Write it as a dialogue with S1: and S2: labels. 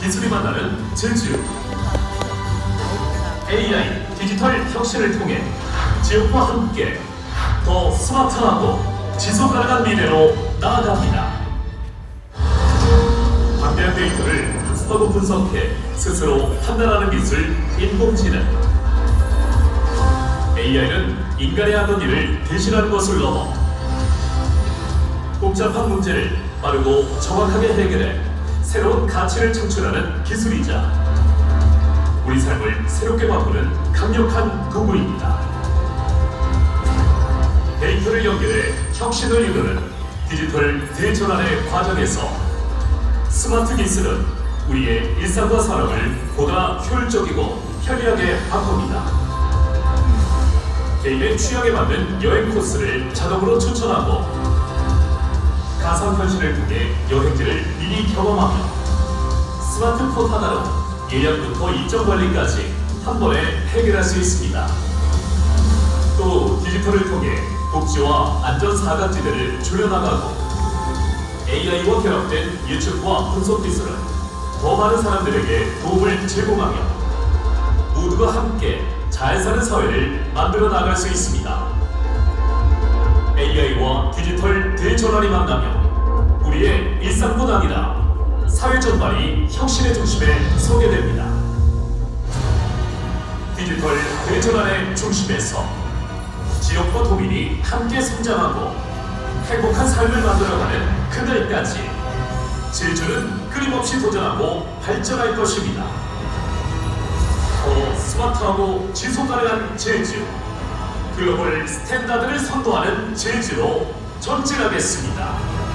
S1: 기술이 만나는 제주 AI 디지털 혁신을 통해 지역과 함께 더 스마트하고 지속 가능한 미래로 나아갑니다. 방대한 데이터를 학습하고 분석해 스스로 판단하는 기술 인공지능 AI는 인간의 하던 일을 대신하는 것을 넘어 복잡한 문제를 빠르고 정확하게 해결해 새로운 가치를 창출하는 기술이자 우리 삶을 새롭게 바꾸는 강력한 도구입니다. 데이터를 연결해 혁신을 이루는 디지털 대전환의 과정에서 스마트 기술은 우리의 일상과 산업을 보다 효율적이고 편리하게 바꿉니다. 개인의 취향에 맞는 여행 코스를 자동으로 추천하고 가상 현실을 통해 여행지를 미리 경험하며 스마트폰 하나로 예약부터 일정 관리까지 한 번에 해결할 수 있습니다. 또 디지털을 통해 복지와 안전 사각지대를 줄여나가고 AI와 결합된 예측과 분석 기술은 더 많은 사람들에게 도움을 제공하며 모두가 함께 잘 사는 사회를 만들어 나갈 수 있습니다. AI와 디지털 대전환이 만나며 우리의 일상뿐 아니라 사회 전반이 혁신의 중심에 서게 됩니다. 디지털 대전환의 중심에서 지역과 도민이 함께 성장하고 행복한 삶을 만들어가는 그날까지 제주는 끊임없이 도전하고 발전할 것입니다. 더 스마트하고 지속 가능한 제주 글로벌 스탠다드를 선도하는 제주로 전진하겠습니다.